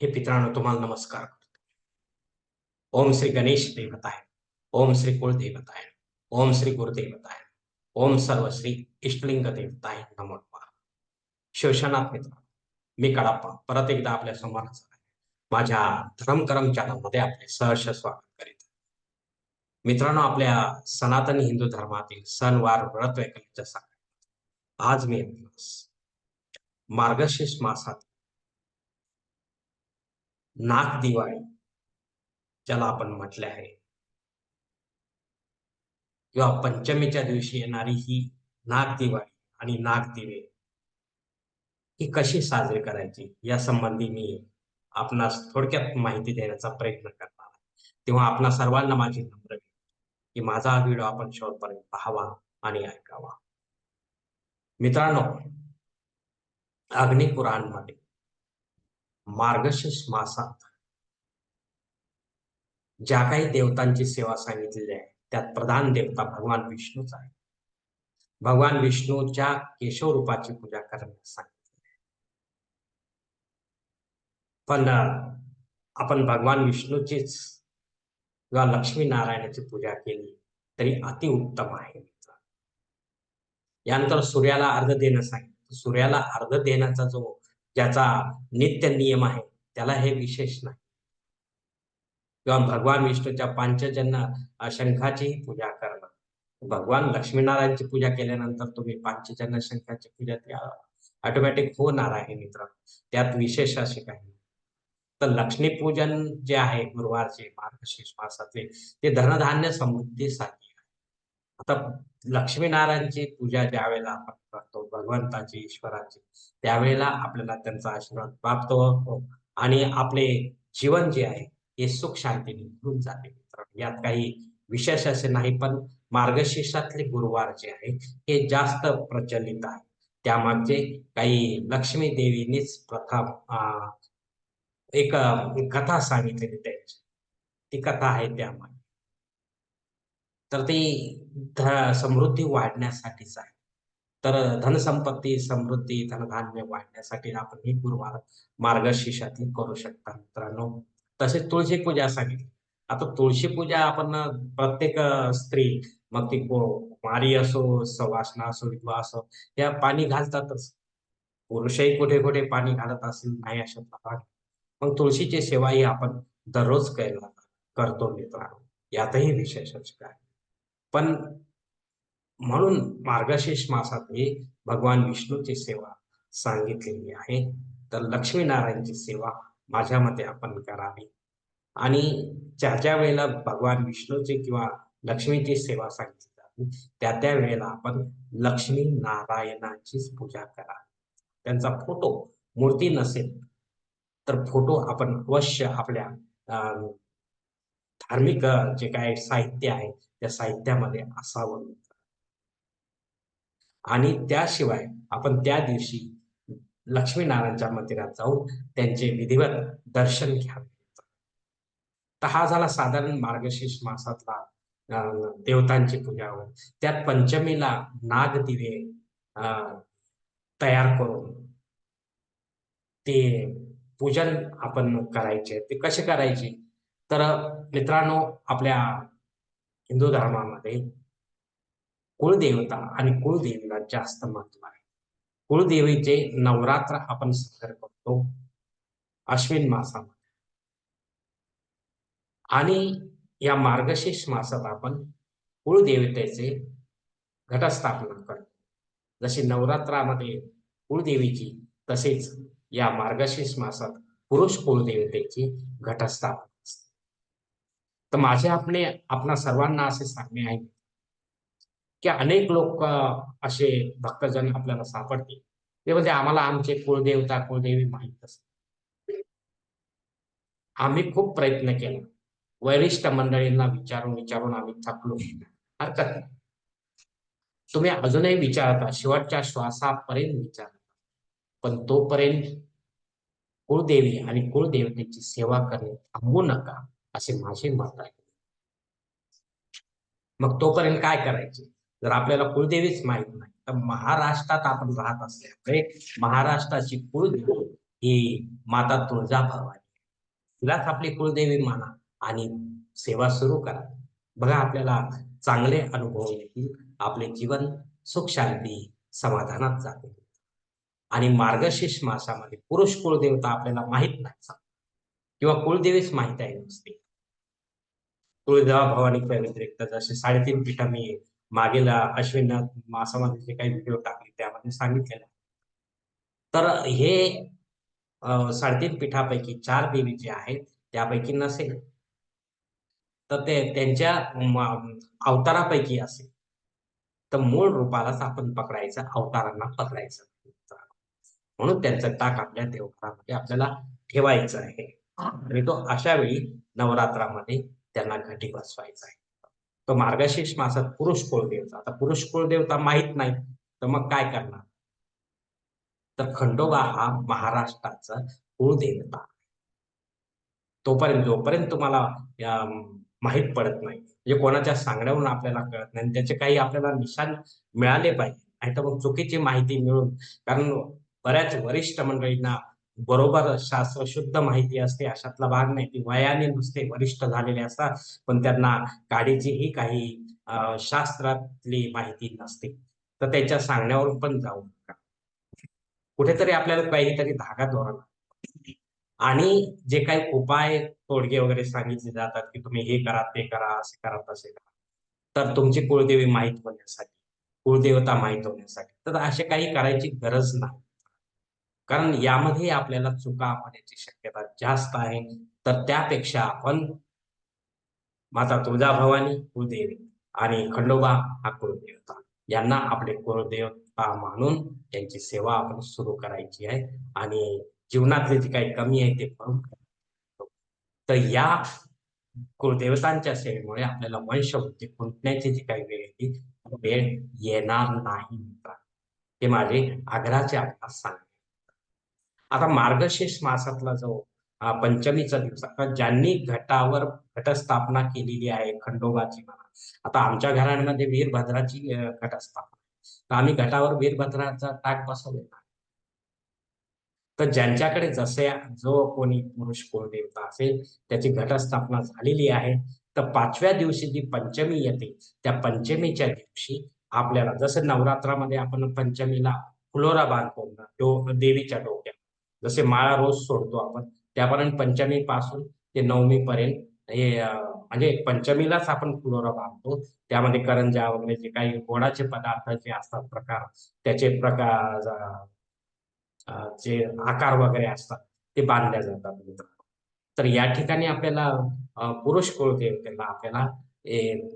हे पितरांनो तुम्हाला नमस्कार करतो. ओम श्री गणेश देवताय ओम श्री कुलदेवताय ओम श्री गुरुदेवताय ओम सर्व श्री इष्टलिंग देवताय नमो शिवशनाथ मित्र मी कडाप्पा परत एकदा आपल्यासमोर माझ्या धर्मकरम चॅनलमध्ये आपले सहर्ष स्वागत करीत मित्रांनो आपल्या सनातनी हिंदू धर्मातील सणवार व्रत वैकल्यांच्या आज मी मार्गशीर्ष मासात नाग दिवाळी ज्याला आपण म्हटले आहे. किंवा पंचमीच्या दिवशी येणारी ही नाग दिवाळी आणि नाग दिवे ही कशी साजरी करायची या संबंधी मी आपणास थोडक्यात माहिती देण्याचा प्रयत्न करणार तेव्हा आपणा सर्वांना माझी नम्र की माझा हा व्हिडिओ आपण शेवटपर्यंत पाहावा आणि ऐकावा. मित्रांनो अग्निपुराणमध्ये मार्गशीर्ष मासात. ज्या काही देवतांची सेवा सांगितलेली आहे त्यात प्रधान देवता भगवान विष्णूच आहे. भगवान विष्णूच्या केशव रूपाची पूजा करण्यास सांगितली आहे. पण आपण भगवान विष्णूचीच किंवा लक्ष्मी नारायणाची पूजा केली तरी अति उत्तम आहे. मित्र यानंतर सूर्याला अर्ध देणं सांगितलं. सूर्याला अर्ध देण्याचा जो ज्याचा नित्य नियम आहे त्याला हे विशेष नाही. किंवा भगवान विष्णूच्या पांचजन्य शंखाचीही पूजा करणं. भगवान लक्ष्मीनारायणची पूजा केल्यानंतर तुम्ही पांचजन्य शंखाची पूजा त्या ऑटोमॅटिक होणार आहे मित्र. त्यात विशेष असे काही तर लक्ष्मीपूजन जे आहे गुरुवारचे मार्गशीर्ष मासातले ते धनधान्य समृद्धीसाठी आता लक्ष्मीनारायणची पूजा ज्या वेळेला आपण करतो भगवंताची ईश्वराची त्यावेळेला आपल्याला त्यांचा आशीर्वाद प्राप्त होतो आणि आपले जीवन जे आहे हे सुख शांतीने घेऊन जाते मित्रांनो. यात काही विशेष असे नाही पण मार्गशीर्षातले गुरुवार जे आहे हे जास्त प्रचलित आहे. त्यामागचे काही लक्ष्मी देवीनीच प्रथम एक कथा सांगितलेली त्यांची. ती कथा आहे त्यामागे. तर ती ध- समृद्धी वाढण्यासाठीच आहे. तर धनसंपत्ती समृद्धी धनधान्य वाढण्यासाठी आपण ही गुरुवार मार्गशीर्षातील करू शकता मित्रांनो. तसेच तुळशी पूजा सांगितली. आता तुळशी पूजा आपण प्रत्येक स्त्री मग ती मारी कुमारी असो सवासना असो विधवा असो त्या पाणी घालतातच. पुरुषही कुठे कुठे पाणी घालत असेल नाही अशा प्रकारे. मग तुळशीची सेवा ही आपण दररोज करतो मित्रांनो. यातही विशेष आहे पण म्हणून मार्गशीर्ष मासात मी भगवान विष्णूची सेवा सांगितलेली आहे. तर लक्ष्मीनारायणची सेवा माझ्या मते आपण करावी. आणि ज्या ज्या वेळेला भगवान विष्णूची किंवा लक्ष्मीची सेवा सांगितली जाते त्या त्या वेळेला आपण लक्ष्मी नारायणाचीच पूजा करा त्यांचा फोटो मूर्ती नसेल तर फोटो आपण अवश्य आपल्या अं, धार्मिक जे काय साहित्य आहे त्या साहित्यामध्ये असावं. आणि त्याशिवाय आपण त्या दिवशी लक्ष्मीनारायणच्या मंदिरात जाऊन त्यांचे विधिवत दर्शन घ्यावे तर हा झाला साधारण मार्गशीर्ष मासातला देवतांची पूजा. त्यात पंचमीला नाग दिवे अं, तयार करून ते पूजन आपण करायचे. ते कसे करायचे? तर मित्रांनो आपल्या हिंदू धर्मामध्ये कुळदेवता आणि कुळदेवीला जास्त महत्त्व आहे. कुळदेवीचे नवरात्र आपण साजरे करतो अश्विन मासामध्ये. आणि या मार्गशीर्ष मासात आपण कुळदेवतेचे घटस्थापना करतो. जशी नवरात्रामध्ये कुळदेवीची तसेच या मार्गशीर्ष मासात पुरुष कुलदेवतेची घटस्थापना तर माझे आपले आपणा सर्वांना असे सांगणे आहे की अनेक लोक असे भक्तजन आपल्याला सापडतील. ते म्हणजे आम्हाला आमचे कुळदेवता कुळदेवी माहीत असते आम्ही खूप प्रयत्न केला. वरिष्ठ मंडळींना विचारून विचारून आम्ही थकलो हरकत नाही तुम्ही अजूनही विचारता शेवटच्या श्वासापर्यंत विचारता. पण तोपर्यंत कुळदेवी आणि कुळदेवतेची सेवा करणे थांबू नका. असे माझे मत आहे. मग तोपर्यंत काय करायचे? जर आपल्याला कुळदेवीच माहीत नाही तर महाराष्ट्रात आपण राहत असल्यामुळे महाराष्ट्राची कुळदेवी ही माता तुळजाभवानी. तिलाच आपली कुलदेवी माना आणि सेवा सुरू करा. बघा आपल्याला चांगले अनुभव येतील आपले जीवन सुख शांती समाधानात जाते. आणि मार्गशीर्ष मासामध्ये पुरुष कुलदेवता आपल्याला माहीत नाही. किंवा कुलदेवीच माहीत आहे नसते. तुळजा भवानी व्यतिरिक्त जसे साडेतीन पीठा मी मागील अश्विन मासामध्ये जे काही व्हिडिओ टाकले त्यामध्ये सांगितलेलं तर हे साडेतीन पीठापैकी चार देवी जे आहेत त्यापैकी नसेल तर ते त्यांच्या अवतारापैकी असेल. तर मूळ रूपालाच आपण पकडायचं अवतारांना पकडायचं. म्हणून त्यांचा टाक आपल्या देवघरामध्ये आपल्याला ठेवायचं आहे. आणि तो अशा वेळी नवरात्रामध्ये त्यांना घटी बसवायचा आहे. तो मार्गशीर्ष मासात पुरुष कुळदेवता. आता पुरुष कुळदेवता माहीत नाही तर मग काय करणार? तर खंडोबा हा महाराष्ट्राचा कुळदेवता. तोपर्यंत जोपर्यंत तुम्हाला माहीत पडत नाही म्हणजे कोणाच्या सांगण्यावरून आपल्याला कळत नाही त्याचे काही आपल्याला निशाण मिळाले पाहिजे. नाही तर मग चुकीची माहिती मिळून कारण बऱ्याच वरिष्ठ मंडळींना बरोबर शास्त्र शुद्ध माहिती असते अशातला भाग नाही. ती वयाने नुसते वरिष्ठ झालेले असतात पण त्यांना गाडीचीही काही शास्त्रातली माहिती नसते. तर त्यांच्या सांगण्यावरून पण जाऊ नका. कुठेतरी आपल्याला काहीतरी धागा धोरण आणि जे काही उपाय तोडगे वगैरे सांगितले जातात की तुम्ही हे करा ते करा असे करा तसे करा. तर तुमची कुळदेवी माहीत होण्यासाठी कुळदेवता माहीत होण्यासाठी. तर असे काही करायची गरज नाही. कारण यामध्ये आपल्याला चुका होण्याची शक्यता जास्त आहे. तर त्यापेक्षा आपण माता तुळजाभवानी कुदेव आणि खंडोबा हा कुरुदेवता यांना आपले कुळदेवता मानून त्यांची सेवा आपण सुरू करायची आहे आणि जीवनातले जी काही कमी आहे ते भरून तर या कुलदेवतांच्या सेवेमुळे आपल्याला वंशवृत्ती खुंटण्याची जी काही वेळ येते वेळ येणार नाही ते माझे आग्रहाचे आपल्याला सांग आता मार्गशीर्ष मासातला जो पंचमीचा दिवस आता ज्यांनी घटावर घटस्थापना केलेली आहे खंडोबाची म्हणा आता आमच्या घरांमध्ये वीरभद्राची घटस्थापना तर आम्ही घटावर वीरभद्राचा टाक बसवलेला तर ज्यांच्याकडे जसे जो कोणी पुरुष कुलदेवता असेल त्याची घटस्थापना झालेली आहे तर पाचव्या दिवशी जी पंचमी येते त्या पंचमीच्या दिवशी आपल्याला जसं नवरात्रामध्ये आपण पंचमीला फुलोरा बांधतो देवीच्या डोक्यात जसे माळा रोज सोडतो आपण त्यापर्यंत पंचमी पासून ते नवमी पर्यंत हे म्हणजे पंचमीलाच आपण फुलोरा बांधतो. त्यामध्ये करंजा वगैरे जे काही गोडाचे पदार्थ जे असतात प्रकार त्याचे प्रकार जे आकार वगैरे असतात ते बांधल्या जातात मित्रांनो. तर या ठिकाणी आपल्याला पुरुष कुळदेवतेला आपल्याला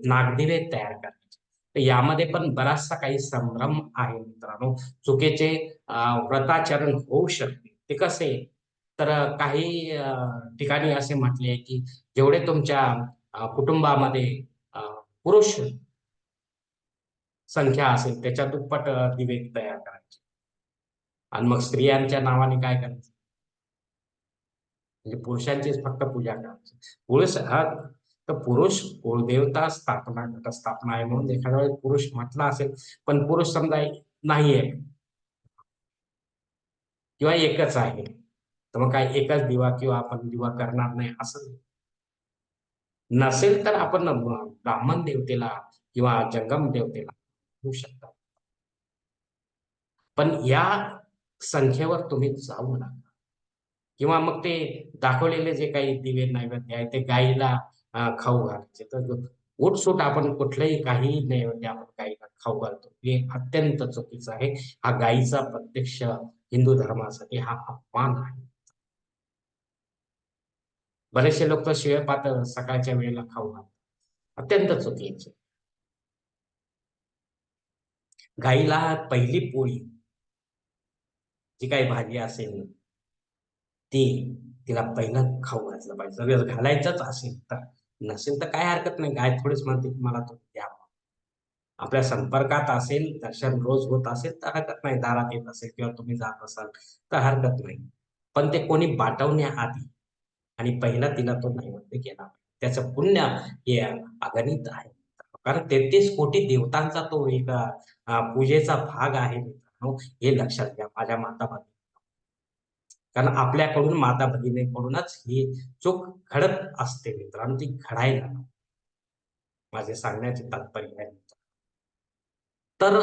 नागदिवे तयार करायचे. तर यामध्ये पण बराचसा काही संभ्रम आहे मित्रांनो. चुकीचे व्रताचरण होऊ शकते. ते कसे तर काही ठिकाणी असे म्हटले की जेवढे तुमच्या कुटुंबामध्ये पुरुष संख्या असेल त्याच्या दुप्पट दिवे तयार करायचे. आणि मग स्त्रियांच्या नावाने काय करायचं? म्हणजे पुरुषांचीच फक्त पूजा करायची. पुरुष हा तर पुरुष कुळदेवता स्थापना घटस्थापना आहे म्हणून एखाद्या वेळेस पुरुष म्हटला असेल पण पुरुष समजा नाहीये किंवा एकच आहे. तर मग काय एकच दिवा किंवा आपण दिवा करणार नाही असं नसेल तर आपण ब्राह्मण देवतेला किंवा जंगम देवतेला होऊ शकता. पण या संख्येवर तुम्ही जाऊ नका. किंवा मग ते दाखवलेले जे काही दिवे नैवेद्य आहे ते गाईला खाऊ घालायचे. तर उठसूट आपण कुठलंही काही नैवेद्य आपण गाईला खाऊ घालतो हे अत्यंत चुकीचं आहे. हा गाईचा प्रत्यक्ष हिंदू धर्मासाठी हा अपमान आहे. बरेचसे लोक तर शिळे पातळ सकाळच्या वेळेला खाऊ घालतात. अत्यंत चुकीचे. गाईला पहिली पोळी जी काही भाजी असेल ती तिला पहिलं खाऊ घातलं पाहिजे. जर घालायचंच असेल तर. नसेल तर काय हरकत नाही. गाय थोडीच म्हणते मला तो द्या. आपल्या संपर्कात असेल दर्शन रोज होत असेल तर हरकत नाही. दारात येत असेल किंवा तुम्ही जात असाल तर हरकत नाही. पण ते कोणी बाटवण्याआधी आणि पहिला तिला तो नैवेद्य केला. त्याचं पुण्य हे अगणित आहे. कारण तेहतीस कोटी देवतांचा तो एक पूजेचा भाग आहे मित्रांनो हे लक्षात घ्या माझ्या माता कारण आपल्याकडून माता भगिनीकडूनच ही चूक घडत असते मित्रांनो ती घडायला माझे सांगण्याचे तात्पर्य आहे. तर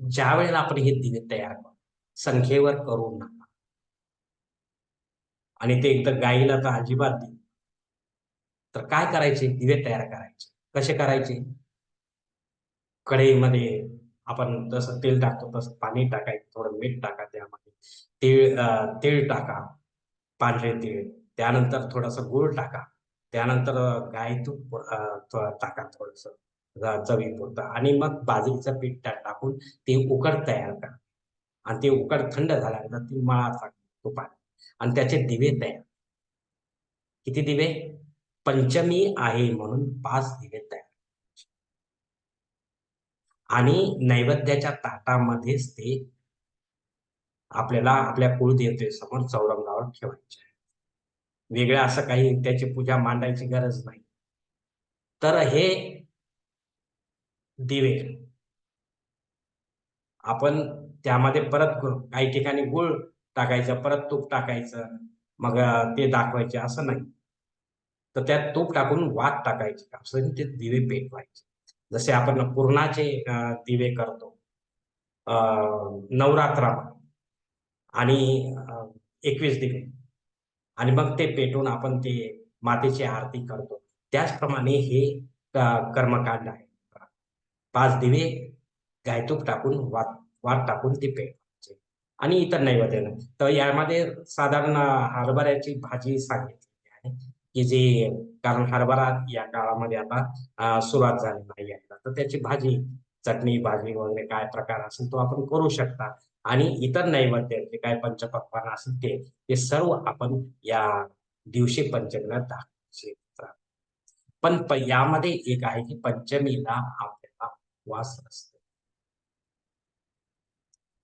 ज्या वेळेला आपण हे दिवे तयार करू संख्येवर करू नका. आणि ते एकदा गाईला तर अजिबात दे तर काय करायचे? दिवे तयार करायचे. कसे करायचे? कढईमध्ये आपण जसं तेल टाकतो तसं पाणी टाकायचं थोडं मीठ टाका त्यामध्ये. तीळ तीळ टाका पांढरे तीळ. त्यानंतर थोडस गूळ टाका. त्यानंतर गाय तूप टाका थोडस. चवीपुरतं आणि मग बाजरीचं पीठ टाकून ते उकड तयार करा. आणि ते उकड थंड झाल्यानंतर ती मळा तुपात. आणि त्याचे दिवे तयार. किती दिवे? पंचमी आहे म्हणून पाच दिवे तयार. आणि नैवेद्याच्या ताटामध्येच ते आपल्याला आपल्या कुळदेवतेसमोर चौरंगावर ठेवायचे वेगळं असं काही त्याची पूजा मांडायची गरज नाही. तर हे दिवे. आपण त्यामध्ये परत काही ठिकाणी गुळ टाकायचं परत तूप टाकायचं मग ते दाखवायचे असं नाही. तर त्यात तूप टाकून वात टाकायचे असं ते दिवे पेटवायचे. जसे आपण पूर्णाचे दिवे करतो नवरात्रामध्ये आणि एकवीस दिवे. आणि मग ते पेटून आपण ते मातेची आरती करतो. त्याचप्रमाणे हे कर्मकांड आहे. पाच दिवे गायतूप टाकून वाट वाट टाकून ते पेटवायचे आणि इतर नैवेद्य तर यामध्ये साधारण हरभऱ्याची भाजी सांगितलेली आहे की जे कारण हरभरा या काळामध्ये आता सुरुवात झाली नाही आहे तर त्याची भाजी चटणी भाजी वगैरे काय प्रकार असेल तो आपण करू शकता. आणि इतर नैवेद्य जे काय पंचपक्वान असेल ते ते सर्व आपण या दिवशी पंचमीला दाखवायचे पण यामध्ये एक आहे की पंचमीला वास उपवास असतो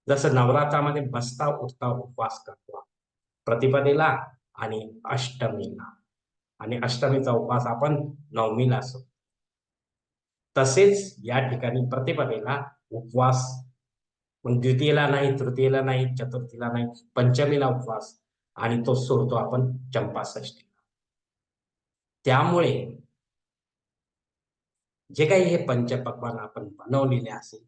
जसं नवरात्रामध्ये बसता उठता उपवास करतो. प्रतिपदेला आणि अष्टमीला. आणि अष्टमीचा उपवास आपण नवमीला असतो. तसेच या ठिकाणी प्रतिपदेला उपवास पण द्वितीयेला नाही तृतीयेला नाही चतुर्थीला नाही पंचमीला उपवास आणि तो सोडतो आपण चंपाषष्टीला त्यामुळे जे काही हे पंचपक्वान आपण बनवलेले असेल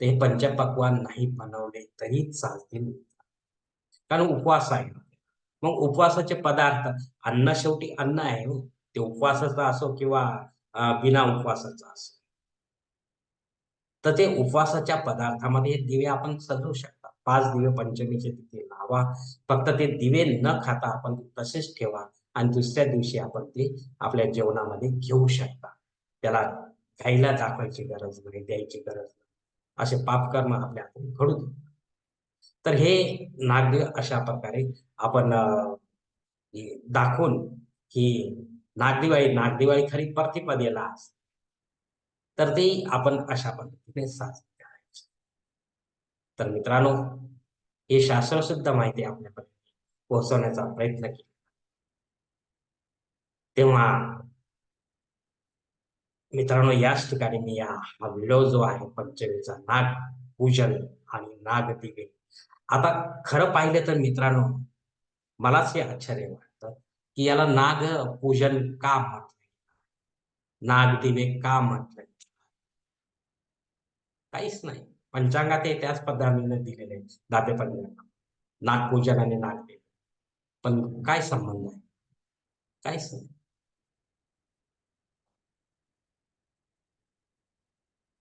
ते पंचपक्वान नाही बनवले तरी चालतील. कारण उपवास आहे. मग उपवासाचे पदार्थ अन्न शेवटी अन्न आहे हो. ते उपवासाचा असो किंवा बिना उपवासाचा असो. तर ते उपवासाच्या पदार्थामध्ये दिवे आपण सजवू शकता. पाच दिवे पंचमीचे तिथे लावा. फक्त ते दिवे न खाता आपण तसेच ठेवा. आणि दुसऱ्या दिवशी आपण ते आपल्या जेवणामध्ये घेऊ शकता. त्याला घ्यायला दाखवायची गरज नाही द्यायची गरज नाही. असे पापकर्म आपल्या हातून घडू तर हे नागदेव अशा प्रकारे आपण दाखवून की नागदिवाळी नागदिवाळी खरी प्रतिपदेला असते तर ते आपण अशा पद्धतीने साजरे करायची. तर मित्रांनो हे शास्त्रशुद्ध माहिती आपल्यापर्यंत पोहोचवण्याचा प्रयत्न केला. तेव्हा मित्रांनो याच ठिकाणी मी या हा व्हिडिओ जो आहे पंचमीचा नाग पूजन आणि नाग दिवे. आता खरं पाहिलं तर मित्रांनो मलाच हे आश्चर्य वाटतं की याला नाग पूजन का म्हटलं नाग दिवे का म्हटलंय काहीच नाही. पंचांगात हे त्याच पद्धतीने दिलेले दाते पंचांग. नागपूजन आणि नागदेव पण काय संबंध आहे? काहीच नाही.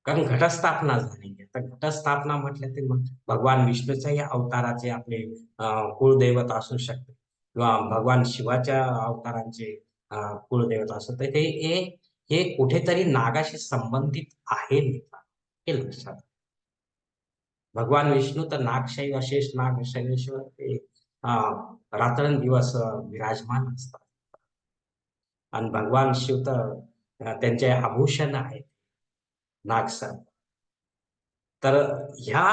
कारण घटस्थापना झाली तर घटस्थापना म्हटलं ते मग भगवान विष्णूच्याही अवताराचे आपले कुळदैवत असू शकते. किंवा भगवान शिवाच्या अवतारांचे कुळदैवत असू तर हे हे कुठेतरी नागाशी संबंधित आहे हे लक्षात भगवान विष्णू तर नागशाही अशेष नाग शैलेश्वर ते रात्रंदिवस विराजमान असतात. आणि भगवान शिव तर त्यांचे आभूषण आहेत. नाग सर तर ह्या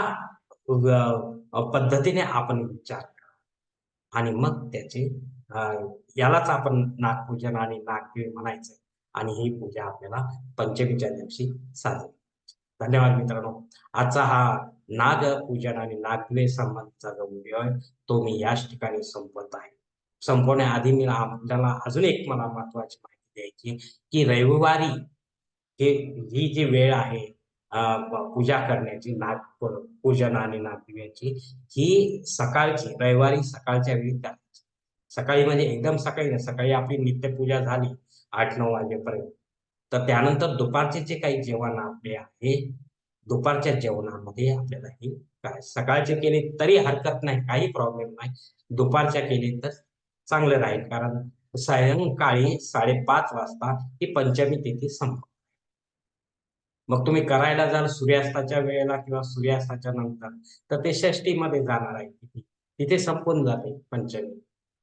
पद्धतीने आपण विचार करा. आणि मग त्याचे यालाच आपण नागपूजन आणि नागदेव म्हणायचं आणि ही पूजा आपल्याला पंचमीच्या दिवशी साजरी धन्यवाद मित्रांनो. आजचा हा नागपूजन आणि नागदिवे संबंधीचा जो व्हिडिओ आहे तो मी याच ठिकाणी संपवत आहे. संपवण्याआधी मी आपल्याला अजून एक मला महत्वाची माहिती द्यायची की रविवारी हे ही जी वेळ आहे पूजा करण्याची नाग पूजन आणि नागदिव्याची ही सकाळची रविवारी सकाळच्या वेळी करायची. सकाळी म्हणजे एकदम सकाळी नाही सकाळी आपली नित्यपूजा झाली आठ नऊ वाजेपर्यंत. तर त्यानंतर दुपारचे जे काही जेवण आपले आहे दुपारच्या जेवणामध्ये आपल्याला हे काय सकाळचे केले तरी हरकत नाही काही प्रॉब्लेम नाही. दुपारच्या केले तर चांगलं राहील कारण सायंकाळी साडेपाच वाजता ही पंचमी तिथी संपते. मग तुम्ही करायला जाल सूर्यास्ताच्या वेळेला किंवा सूर्यास्ताच्या नंतर तर ते षष्टीमध्ये जाणार आहे तिथे. तिथे संपून जाते पंचमी.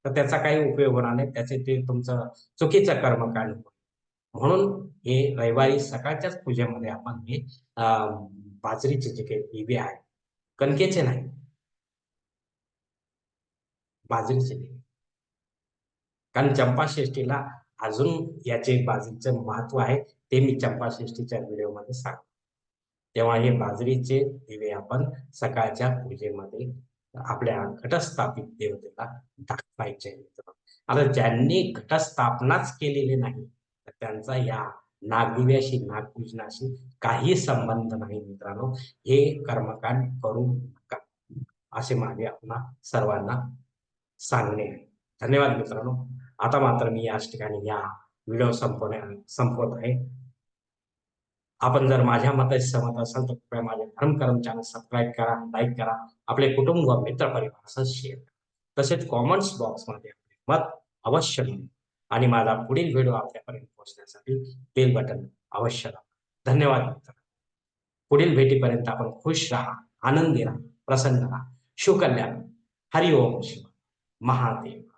तर त्याचा काही उपयोग होणार नाही. त्याचे ते तुमचं चुकीचं कर्मकांड म्हणून हे रविवारी सकाळच्याच पूजेमध्ये आपण हे बाजरीचे जे काही दिवे आहे कणकेचे नाही बाजरीचे दिवे. कारण चंपाषष्ठीला अजून याचे बाजरीचं महत्त्व आहे. ते मी चंपाषष्ठीच्या व्हिडिओमध्ये सांग तेव्हा हे बाजरीचे दिवे आपण सकाळच्या पूजेमध्ये आपल्या घटस्थापित देवतेला दाखवायचे. मित्रांनो. आता ज्यांनी घटस्थापनाच केलेली नाही तर त्यांचा या नागदिव्याशी नागपूजनाशी काही संबंध नाही मित्रांनो. हे कर्मकांड करू नका असे माझे आपणा सर्वांना सांगणे आहे. धन्यवाद मित्रांनो. आता मात्र मी याच ठिकाणी या व्हिडिओ संपवण्या संपवत आहे. आपण जर माझ्या मताशी सहमत असाल तर कृपया माझे धर्मकरम चॅनल सबस्क्राईब करा लाईक करा. आपले कुटुंब व मित्र परिवारासह शेअर करा. तसेच कॉमेंट्स बॉक्समध्ये आपले मत अवश्य लिहा. आणि माझा पुढील व्हिडिओ आपल्यापर्यंत पोहोचण्यासाठी बेल बटन अवश्य दाबा. धन्यवाद मित्र. पुढील भेटीपर्यंत आपण खुश राहा आनंदी राहा प्रसन्न राहा. शुकल्याण हरिओम शिव महादेव.